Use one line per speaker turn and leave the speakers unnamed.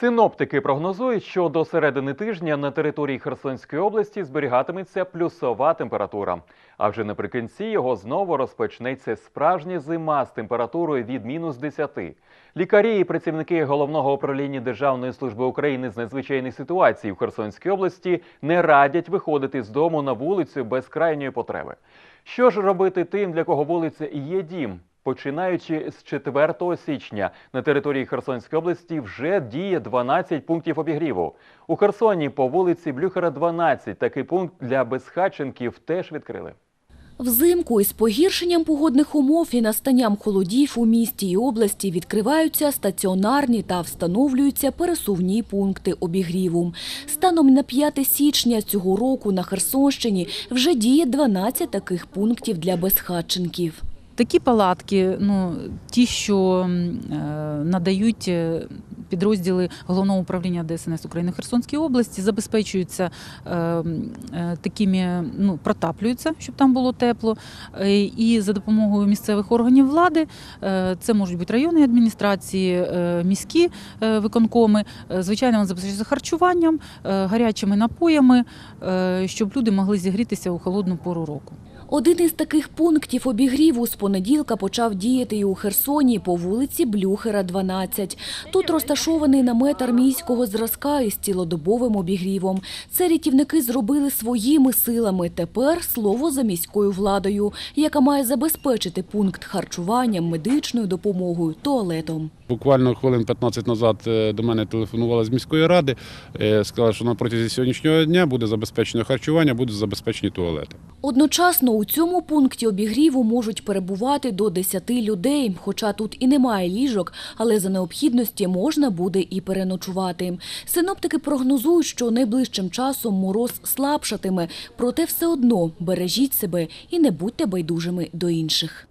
Синоптики прогнозують, що до середини тижня на території Херсонської області зберігатиметься плюсова температура. А вже наприкінці його знову розпочнеться справжня зима з температурою від мінус 10. Лікарі і працівники головного управління Державної служби України з надзвичайних ситуацій в Херсонській області не радять виходити з дому на вулицю без крайньої потреби. Що ж робити тим, для кого вулиця і є дім? Починаючи з 4 січня на території Херсонської області вже діє 12 пунктів обігріву. У Херсоні по вулиці Блюхера 12 такий пункт для безхатченків теж відкрили.
Взимку із погіршенням погодних умов і настанням холодів у місті і області відкриваються стаціонарні та встановлюються пересувні пункти обігріву. Станом на 5 січня цього року на Херсонщині вже діє 12 таких пунктів для безхатченків.
Такі палатки, ну ті, що е, надають е, підрозділи головного управління ДСНС України Херсонській області, забезпечуються е, е, такими, ну протаплюються, щоб там було тепло. Е, І за допомогою місцевих органів влади, це можуть бути районні адміністрації, міські виконкоми. Звичайно, вони забезпечуються харчуванням, гарячими напоями, щоб люди могли зігрітися у холодну пору року.
Один із таких пунктів обігріву з понеділка почав діяти і у Херсоні по вулиці Блюхера, 12. Тут розташований намет армійського зразка із цілодобовим обігрівом. Це рятівники зробили своїми силами. Тепер слово за міською владою, яка має забезпечити пункт харчуванням, медичною допомогою, туалетом.
Буквально хвилин 15 назад е, до мене телефонували з міської ради. е, Сказали, що на протязі сьогоднішнього дня буде забезпечено харчування, будуть забезпечені туалети.
Одночасно у цьому пункті обігріву можуть перебувати до 10 людей, хоча тут і немає ліжок, але за необхідності можна буде і переночувати. Синоптики прогнозують, що найближчим часом мороз слабшатиме, проте все одно бережіть себе і не будьте байдужими до інших.